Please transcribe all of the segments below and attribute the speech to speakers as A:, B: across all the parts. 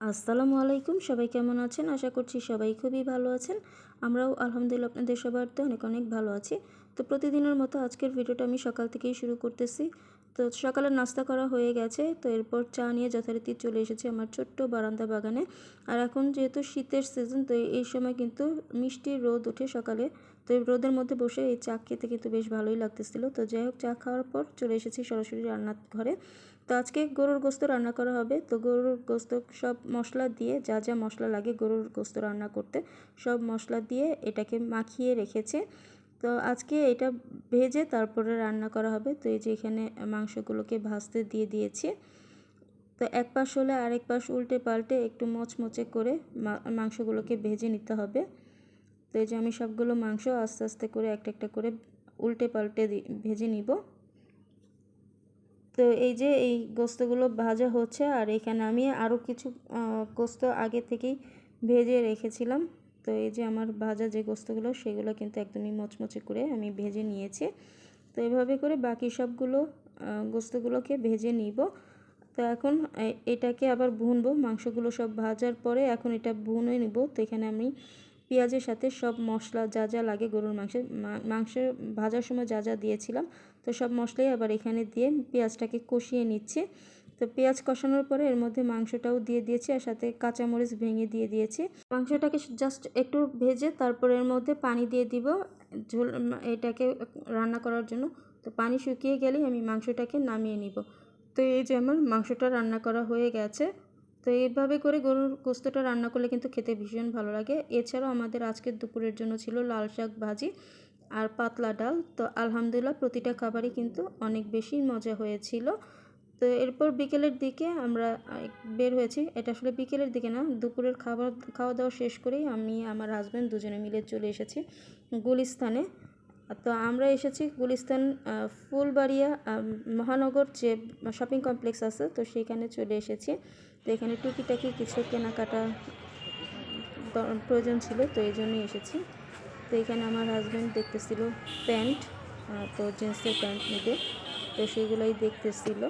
A: আসসালামু আলাইকুম, সবাই কেমন আছেন? আশা করছি সবাই খুবই ভালো আছেন। আমরাও আলহামদুলিল্লাহ আপনাদের সবার তো অনেক অনেক ভালো আছি। তো প্রতিদিনের মতো আজকের ভিডিওটা আমি সকাল থেকেই শুরু করতেছি। তো সকালের নাস্তা করা হয়ে গেছে। তো এরপর চা নিয়ে যথারীতি চলে এসেছে আমার ছোট্ট বারান্দা বাগানে। আর এখন যেহেতু শীতের সিজন তো এই সময় কিন্তু মিষ্টি রোদ ওঠে সকালে। তো এই রোদের মধ্যে বসে এই চা খেতে কিন্তু বেশ ভালোই লাগতেছিল। তো যাই হোক, চা খাওয়ার পর চলে এসেছি সরাসরি রান্নার ঘরে। তো আজকে গরুর গোস্ত রান্না করা হবে। তো গরুর গোস্ত সব মশলা দিয়ে যা যা মশলা লাগে গরুর গোস্ত রান্না করতে, সব মশলা দিয়ে এটাকে মাখিয়ে রেখেছে। তো আজকে এটা ভেজে তারপরে রান্না করা হবে। তো এই যে এখানে মাংসগুলোকে ভাজতে দিয়ে দিয়েছি। তো এক পাশ হলে আরেক পাশ উল্টে পাল্টে একটু মচমচে করে মাংসগুলোকে ভেজে নিতে হবে। তো এই যে আমি সবগুলো মাংস আস্তে আস্তে করে একটা একটা করে উল্টে পাল্টে ভেজে নিব। তো এই যে এই গোস্তগুলো ভাজা হচ্ছে আর এখানে আমি আরও কিছু গোস্ত আগে থেকেই ভেজে রেখেছিলাম। তো এই যে আমার ভাজা যে গোস্তগুলো সেগুলো কিন্তু একদমই মচমচে করে আমি ভেজে নিয়েছি। তো এভাবে করে বাকি সবগুলো গোস্তগুলোকে ভেজে নিব। তো এখন এটাকে আবার ভুনবো। মাংসগুলো সব ভাজার পরে এখন এটা ভুনে নিব। তো এখানে আমি পেঁয়াজের সাথে সব মশলা যা যা লাগে গরুর মাংসের মাংস ভাজার সময় যা যা দিয়েছিলাম তো সব মশলাই আবার এখানে দিয়ে পেঁয়াজটাকে কষিয়ে নিচ্ছে। তো পেঁয়াজ কষানোর পরে এর মধ্যে মাংসটাও দিয়ে দিয়েছি আর সাথে কাঁচামরিচ ভেঙে দিয়ে দিয়েছি। মাংসটাকে জাস্ট একটু ভেজে তারপর এর মধ্যে পানি দিয়ে দিব। ঝোল এটাকে রান্না করার জন্য। তো পানি শুকিয়ে গেলেই আমি মাংসটাকে নামিয়ে নিব। তো এই যে আমার মাংসটা রান্না করা হয়ে গেছে। তো এইভাবে করে গরুর গোস্তটা রান্না করলে কিন্তু খেতে ভীষণ ভালো লাগে। এছাড়াও আমাদের আজকের দুপুরের জন্য ছিল লাল শাক ভাজি। আর পাতলা ডাল। তো আলহামদুলিল্লাহ প্রতিটা খাবারই কিন্তু অনেক বেশি মজা হয়েছিল। তো এরপর বিকেলের দিকে আমরা বের হয়েছি। এটা আসলে বিকেলের দিকে না, দুপুরের খাবার, খাওয়া দাওয়া শেষ করেই আমি, আমার হাজব্যান্ড দুজনে মিলে চলে এসেছি গুলিস্তানে। তো আমরা এসেছি গুলিস্তান ফুলবাড়িয়া মহানগর যে শপিং কমপ্লেক্স আছে, তো সেখানে চলে এসেছি। তো এখানে টুকিটাকি কিছু কেনাকাটা প্রয়োজন ছিল, তো এই জন্যই এসেছি। তো এখানে আমার হাজব্যান্ড দেখতেছিল প্যান্ট তো জিন্সের প্যান্ট নেবে। তো সেগুলোই দেখতেছিল।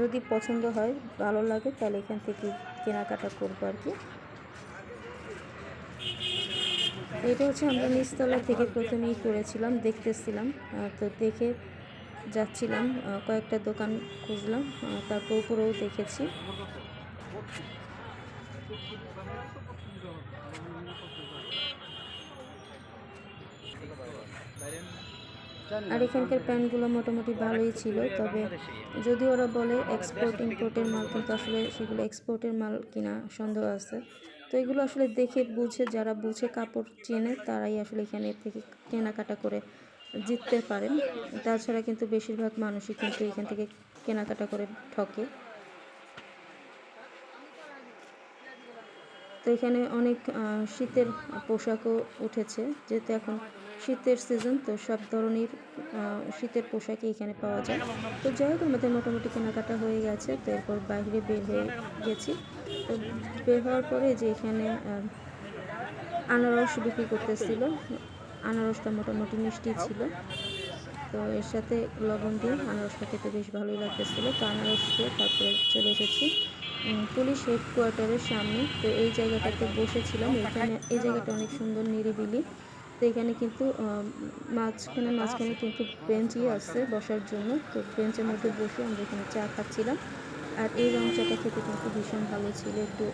A: যদি পছন্দ হয়, ভালো লাগে, তাহলে এখান থেকে কেনাকাটা করব আর কি। এটা হচ্ছে আমরা নিচতলা থেকে প্রথমেই করেছিলাম, দেখতেছিলাম। তো দেখে যাচ্ছিলাম কয়েকটা দোকান খুঁজলাম তারপর উপরেও দেখেছি। আর এখানকার প্যান্টগুলো মোটামুটি ভালোই ছিল, তবে যদি ওরা বলে এক্সপোর্ট ইম্পোর্টের মাল, কিন্তু আসলে সেগুলো এক্সপোর্টের মাল কিনা সন্দেহ আছে। তো এগুলো আসলে দেখে বুঝে, যারা বুঝে কাপড় চেনে, তারাই আসলে এখানে থেকে কেনাকাটা করে জিততে পারেন। তাছাড়া কিন্তু বেশিরভাগ মানুষই কিন্তু এখান থেকে কেনাকাটা করে ঠকে। তো এখানে অনেক শীতের পোশাকও উঠেছে, যেহেতু এখন শীতের সিজন তো সব ধরনের শীতের পোশাকই এখানে পাওয়া যায়। তো যাই হোক, আমাদের মোটামুটি কেনাকাটা হয়ে গেছে, তো এরপর বাইরে বের হয়ে গেছি। তো বের হওয়ার পরে যে এখানে আনারস বিক্রি করতেছিল। আনারসটা মোটামুটি মিষ্টি ছিল। তো এর সাথে লবণ দিয়ে আনারসটা খেতে বেশ ভালোই লাগতেছিলো। তো আনারস দিয়ে তারপরে চলে এসেছি। পুলিশ হেডকোয়ার্টারের সামনে। তো এই জায়গাটাতে বসেছিলাম। এখানে এই জায়গাটা অনেক সুন্দর, নিরিবিলি। তো এখানে কিন্তু মাঝখানে মাঝখানে কিন্তু বেঞ্চই আছে বসার জন্য। তো বেঞ্চের মধ্যে বসে আমরা এখানে চা খাচ্ছিলাম। আর এই রং চাটা খেতে কিন্তু ভীষণ ভালো ছিল। একটু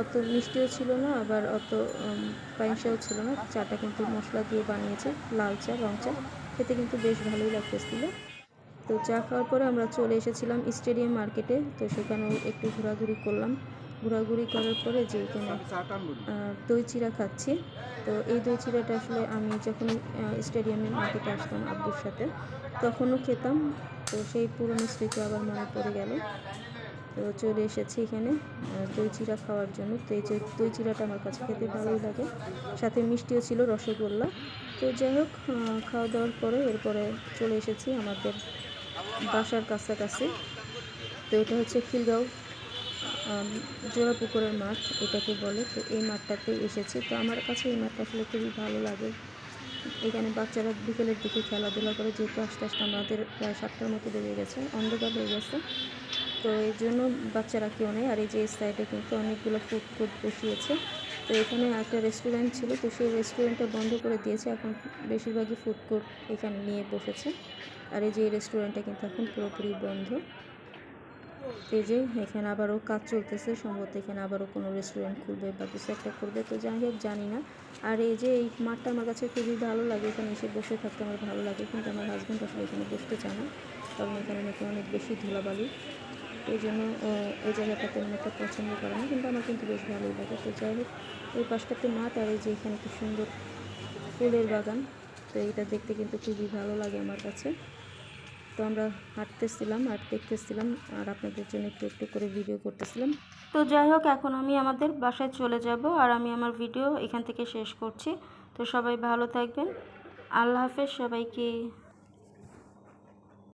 A: অত মিষ্টিও ছিল না, আবার অত পায়েসাও ছিল না। চাটা কিন্তু মশলা দিয়ে বানিয়েছে, লাল চা, রং চা। খেতে কিন্তু বেশ ভালোই লাগতেছিল। তো চা খাওয়ার পরে আমরা চলে এসেছিলাম স্টেডিয়াম মার্কেটে। তো সেখানেও একটু ঘোরাঘুরি করলাম। ঘোরাঘুরি করার পরে যে এখানে দই চিরা খাচ্ছি। তো এই দই চিরাটা আসলে আমি যখন স্টেডিয়ামে মার্কেটে আসতাম আব্বুর সাথে, তখনও খেতাম। তো সেই পুরনো স্মৃতি আবার মনে পড়ে গেল। তো চলে এসেছি এখানে দই চিরা খাওয়ার জন্য। তো এই দই চিরাটা আমার কাছে খেতে ভালোই লাগে। সাথে মিষ্টিও ছিল রসগোল্লা। তো যাই হোক খাওয়া দাওয়ার পরে এরপরে চলে এসেছি আমাদের বাসার কাছাকাছি। তো এটা হচ্ছে খিলগাঁও জোড়া পুকুরের মাঠ এটাকে বলে। তো এই মাঠটাতে এসেছি। তো আমার কাছে এই মাঠটা আসলে খুবই ভালো লাগে। এখানে বাচ্চারা বিকেলের দিকে খেলাধুলা করে, যেহেতু আস্তে আস্তে আমাদের প্রায় সাতটার মতো বেজে গেছে, অন্ধকার হয়ে গেছে। তো এই জন্য বাচ্চারা কেউ নেই। আর এই যে সাইডে কিন্তু অনেকগুলো ফুড কোর্ট বসিয়েছে। তো এখানে একটা রেস্টুরেন্ট ছিল। তো সেই রেস্টুরেন্টটা বন্ধ করে দিয়েছে। এখন বেশিরভাগই ফুড কোর্ট এখানে নিয়ে বসেছে। আর এই যে এই রেস্টুরেন্টটা কিন্তু এখন পুরোপুরি বন্ধ। এই যে এখানে আবারও কাজ চলতেছে, সম্ভবত এখানে আবারও কোনো রেস্টুরেন্ট খুলবে বা কিছু একটা করবে, তো যাই হোক, জানি না। আর এই যে এই মাঠটা আমার কাছে খুবই ভালো লাগে, এখানে এসে বসে থাকতে আমার ভালো লাগে, কিন্তু আমার হাজব্যান্ড আসলে এখানে বসতে চায় না, কারণ এখানে নাকি অনেক বেশি ধুলাবালি। এই জন্য এই জায়গাটা তেমন একটা পছন্দ করে না, কিন্তু আমার কিন্তু বেশ ভালোই লাগে। তো যাই হোক, ওই পাশটাতে মাঠ আর এই যে এখানে কি সুন্দর ফুলের বাগান, তো এইটা দেখতে কিন্তু খুবই ভালো লাগে আমার কাছে। তো আমরা হাঁটতেছিলাম, আর দেখতেছিলাম, আর আপনাদের জন্য একটু একটু করে ভিডিও করতেছিলাম। তো যাই হোক, এখন আমি আমাদের বাসায় চলে যাব, আর আমি আমার ভিডিও এখান থেকে শেষ করছি। তো সবাই ভালো থাকবেন। আল্লাহ হাফেজ সবাইকে।